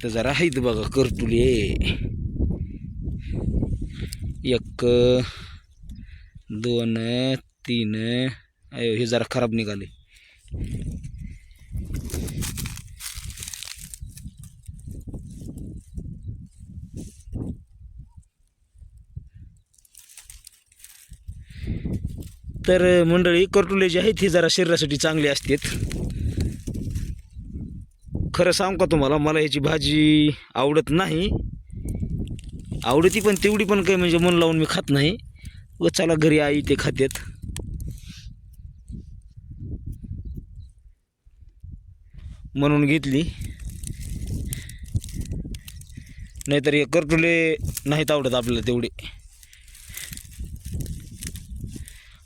इथं जरा आहेत बघा करतुले एक दोन तीन अयो हे जरा खराब निघाले तर मंडळी करटुले जे आहेत हे जरा शरीरासाठी चांगले असतात खरं सांगू का तुम्हाला मला ह्याची भाजी आवडत नाही. आवडती पण तेवढी पण काही म्हणजे मन लावून मी खात नाही. व चला घरी आई ते खात्यात. म्हणून घेतली. नाहीतर हे करटुले नाहीत आवडत आपल्याला तेवढे.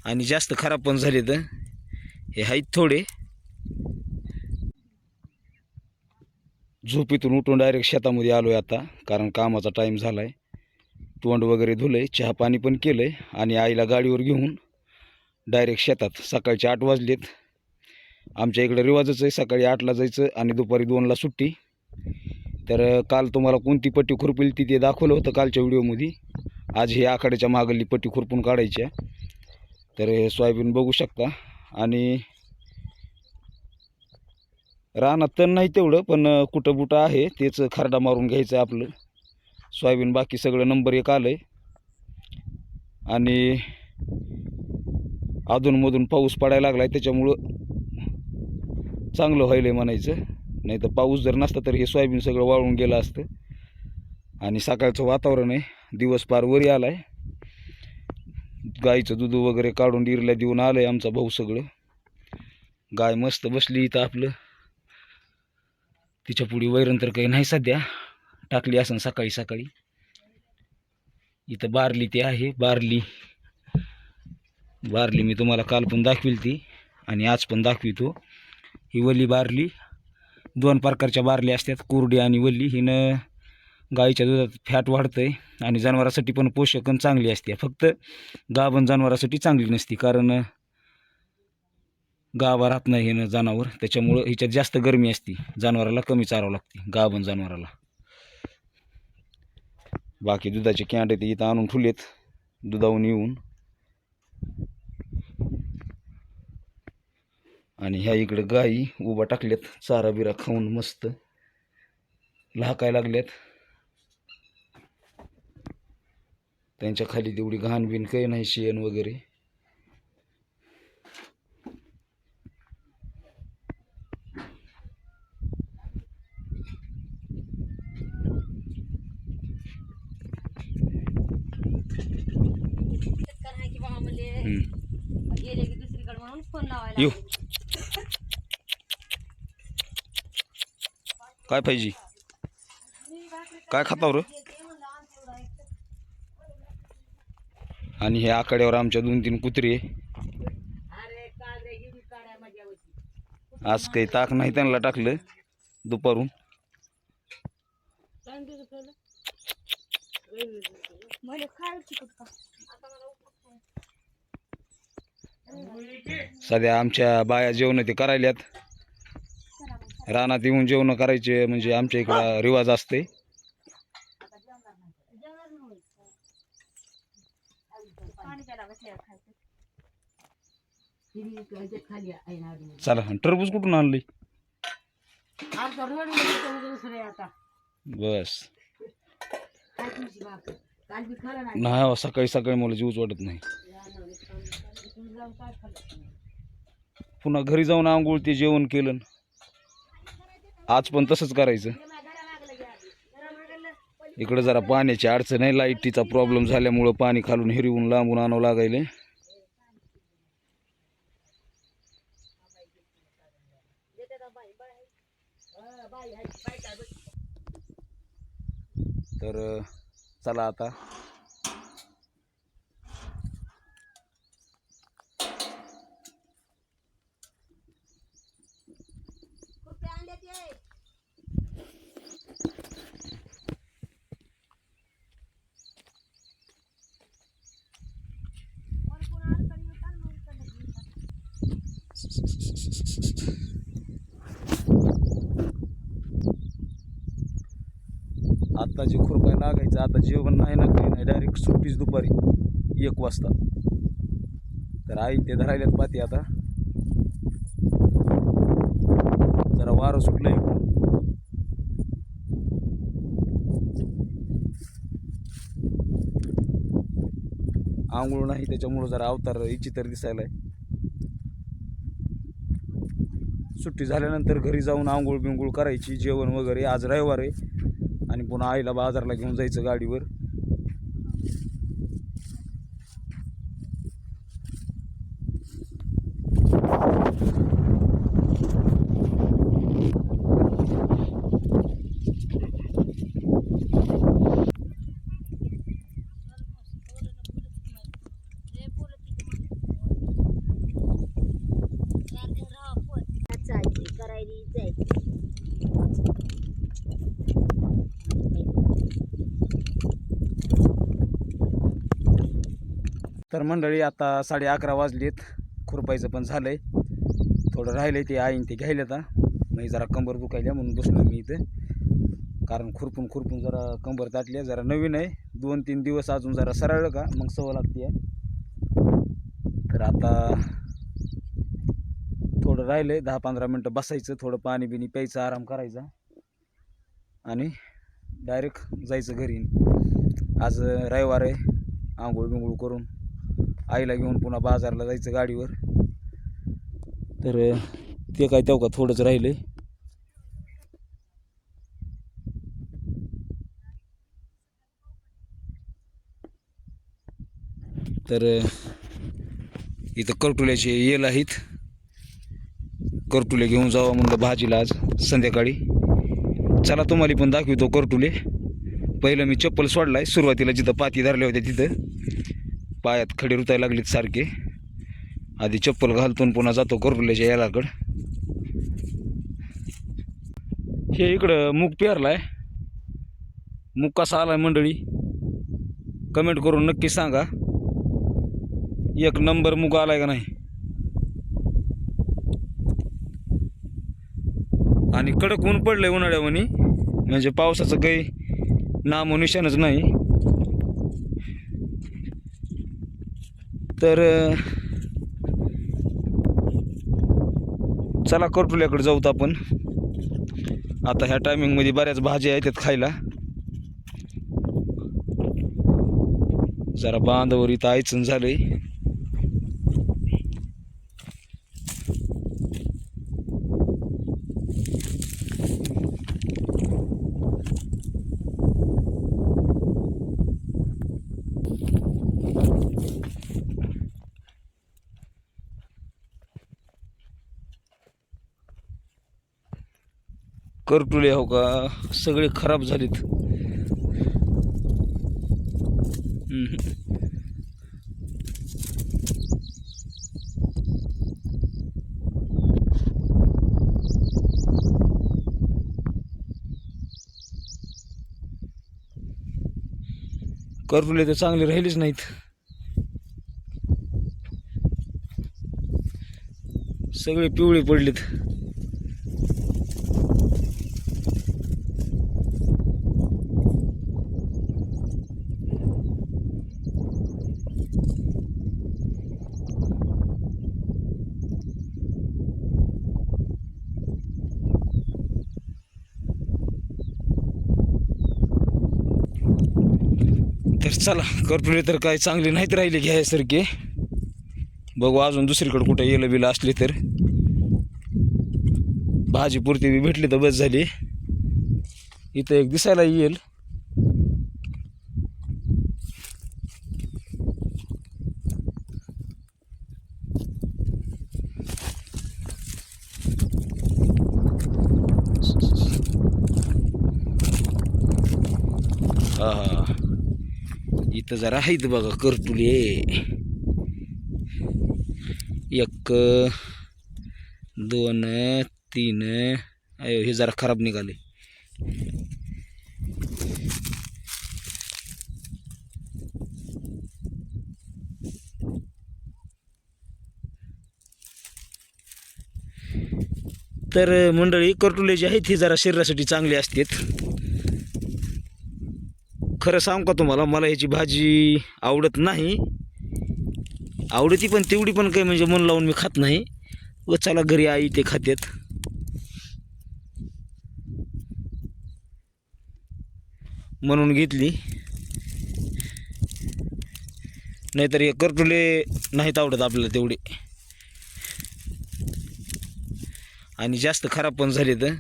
आणि जास्त खराब पण झाले तर हे आहेत थोडे. झोपेतून उठून डायरेक्ट शेतामध्ये आलो आहे आता कारण कामाचा टाईम झाला आहे तोंड वगैरे धुलं आहे चहा पाणी पण केलं आहे आणि आईला गाडीवर घेऊन डायरेक्ट शेतात. सकाळचे आठ वाजलेत. आमच्या इकडे रिवाजच आहे सकाळी आठला जायचं आणि दुपारी दोनला सुट्टी. तर काल तुम्हाला कोणती पट्टी खुरपील ती ते दाखवलं होतं कालच्या व्हिडिओमध्ये. आज हे आखाड्याच्या मागली पट्टी खुरपून काढायची आहे तर हे सोयाबीन बघू शकता. आणि रानात तण नाही तेवढं पण कुठं बुटं आहे तेच खरडा मारून घ्यायचं आपलं. सोयाबीन बाकी सगळं नंबर एक आलं आहे आणि अधूनमधून पाऊस पडायला लागला आहे त्याच्यामुळं चांगलं व्हायलं आहे म्हणायचं. नाही तर पाऊस जर नसता तर हे सोयाबीन सगळं वाळून गेलं असतं. आणि सकाळचं वातावरण आहे दिवस पार वरी आला आहे गाईचं दूध वगैरे काढून डिरला देऊन आलं आहे आमचा भाऊ सगळं. गाय मस्त बसली इथं आपलं. तिच्या पुढे वैरण तर काही नाही सध्या. टाकली असं सकाळी सकाळी. इथं बारली ती आहे बारली. बारली मी तुम्हाला काल पण दाखवील ती आणि आज पण दाखवितो. ही वली बारली. दोन प्रकारच्या बारल्या असतात कोरडी आणि वल्ली. हिनं गाईच्या दुधात फॅट वाढतं आहे आणि जनावरासाठी पण पोषक चांगली असते. फक्त गाभण जनावरासाठी चांगली नसती कारण गाभा राहत नाही हिनं जनावर. त्याच्यामुळं हिच्यात जास्त गरमी असते. जनावराला कमी चारावं लागते. गाभण जनावराला. बाकी दुधाचे कॅन्ड ते इथं आणून ठुलेत दुधावून येऊन. आणि ह्या इकडे गाई उभा टाकल्यात. चारा बिरा खाऊन मस्त लहाकाय लागल्यात. त्यांच्या खाली तेवढी घाण बिन काही नाही शेण वगैरे चक्कर आहे की बाबा म्हणले हम्म. गेले की दुसरीकडे म्हणून फोन लावायला येऊ. काय पाहिजे? काय खाता र आणि हे आकड्यावर आमच्या दोन तीन कुत्रे आज काही ताक नाही त्यांना टाकलं दुपारून. मला खायला चिकट का सध्या आमच्या बाया जेवण ते करायल्यात. रानात येऊन जेवण करायचे म्हणजे आमच्या इकडं रिवाज असते चला टरबूज कुठून आणली? बस. नाही हो, सकाळी सकाळी मला जीवच वाटत नाही तुम्ही जाऊन काय खाल्लं पुन्हा घरी जाऊन आंघोळ ते जेवण केलं. आज पण तसंच करायचं. इकडं जरा पाण्याची अडचण आहे. लाईटीचा प्रॉब्लेम झाल्यामुळं पाणी खालून हिरवून लांबून आणावं लागायले तर चला आता. आता जे खुरपाय लागायचं आता जेवण नाही ना काही नाही. डायरेक्ट सुट्टीच दुपारी एक वाजता. तर आई ते धरायलेत पाहते आता. जरा वारं सुटलं आंघोळ नाही त्याच्यामुळं जरा अवतार इच्छित तर दिसायला आहे सुट्टी झाल्यानंतर घरी जाऊन आंघोळ बिंघोळ करायची जेवण वगैरे. आज रविवार आहे आणि पुन्हा आईला बाजारला घेऊन जायचं गाडीवर. तर मंडळी आता साडे अकरा वाजलेत. खुरपायचं पण झालं आहे थोडं राहिलंय ते आईन ते घ्यायला आता मी जरा कंबर दुखायल्या म्हणून बसलो मी इथं. कारण खुरपून खुरपून जरा कंबर ताटली आहे, जरा नवीन आहे. दोन तीन दिवस अजून जरा सरळलं का मग सवय लागते आहे. तर आता थोडं राहिलं आहे दहा पंधरा मिनटं बसायचं थोडं पाणी बिणी प्यायचं आराम करायचा. आणि डायरेक्ट जायचं घरी. आज रविवार आहे. आंघोळ बिंघोळ करून आईला घेऊन पुन्हा बाजारला जायचं गाडीवर. तर ते काय तेव्हा थोडंच थोडंच आहे तर इथं करटुल्याचे येल आहेत. करटुले घेऊन जावा म्हणलं भाजीला आज संध्याकाळी. चला तुम्हाला पण दाखवतो करटुले पहिलं मी चप्पल सोडलाय. सुरुवातीला जिथं पाती धरल्या होत्या तिथं. पायात खडे रुतायला लागलीत सारखे. आधी चप्पल घालतून पुन्हा जातो करटुल्याच्या यालाकड हे इकडं मूग पेरलाय. मूग कसा आलाय मंडळी? कमेंट करून नक्की सांगा. एक नंबर मूग आलाय का नाही? आणि कडक ऊन पडलंय उन्हाळ्यावानी. म्हणजे पावसाचं काही नामो निशाणच नाही. तर चला करटुल्याकडे जाऊत आपण. आता ह्या टायमिंगमध्ये बऱ्याच भाज्या येतात खायला. जरा बांधावर इथं आयचन आहे करटुले हो का? सगळे खराब झालेत. करटुले तर चांगले राहिलेच नाहीत. सगळे पिवळे पडलेत. चला करटुले तर काय चांगले नाहीत राहिले घ्यायसारखे. बघू अजून दुसरीकडे कुठे येलं बिलं असले तर. भाजी पुरती बी भेटली तर बस झाली. इथं एक दिसायला येईल हा इथं जरा आहेत बघा करतुले एक दोन तीन अयो हे जरा खराब निघाले. तर मंडळी करटुले जे आहेत हे जरा शरीरासाठी चांगले असतात. खरं सांगू का तुम्हाला? मला ह्याची भाजी आवडत नाही. आवडती पण तेवढी पण काही म्हणजे मन लावून मी खात नाही. व चला घरी आई ते खात्यात. म्हणून घेतली. नाहीतर हे करटुले नाहीत आवडत आपल्याला तेवढे. आणि जास्त खराब पण झाले तर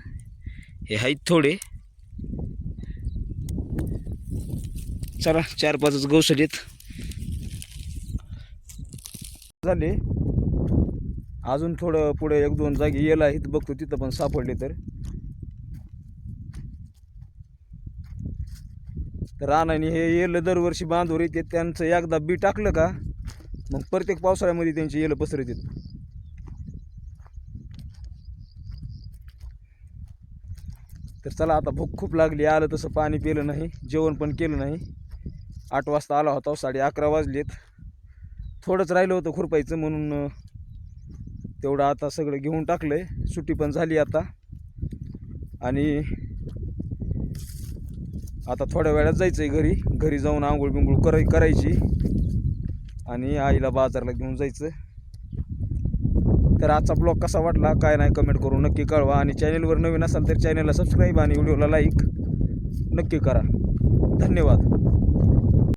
हे आहेत थोडे. चला चार पाचच गवसलीत झाले. अजून थोडं पुढे एक दोन जागी येला आहेत. बघतो तिथं पण सापडले तर. तर रानाने हे येलं दरवर्षी बांधवर येते. त्यांचं एकदा बी टाकलं का मग प्रत्येक पावसाळ्यामध्ये त्यांची येलं पसरत येत. तर चला आता भूक खूप लागली. आलं तसं पाणी पिलं नाही. जेवण पण केलं नाही. आठ वाजता आला होता साडे अकरा वाजलेत. थोडंच राहिलं होतं खुरपायचं म्हणून तेवढं आता सगळं घेऊन टाकलं आहे सुट्टी पण झाली आता. आणि आता थोड्या वेळात जायचं आहे घरी. घरी जाऊन आंघोळ बिंघोळ कराय करायची. आणि आईला बाजारला घेऊन जायचं. तर आजचा ब्लॉग कसा वाटला काय नाही कमेंट करून नक्की कळवा. आणि चॅनलवर नवीन असाल तर चॅनलला सबस्क्राईब आणि व्हिडिओला लाईक नक्की करा. धन्यवाद.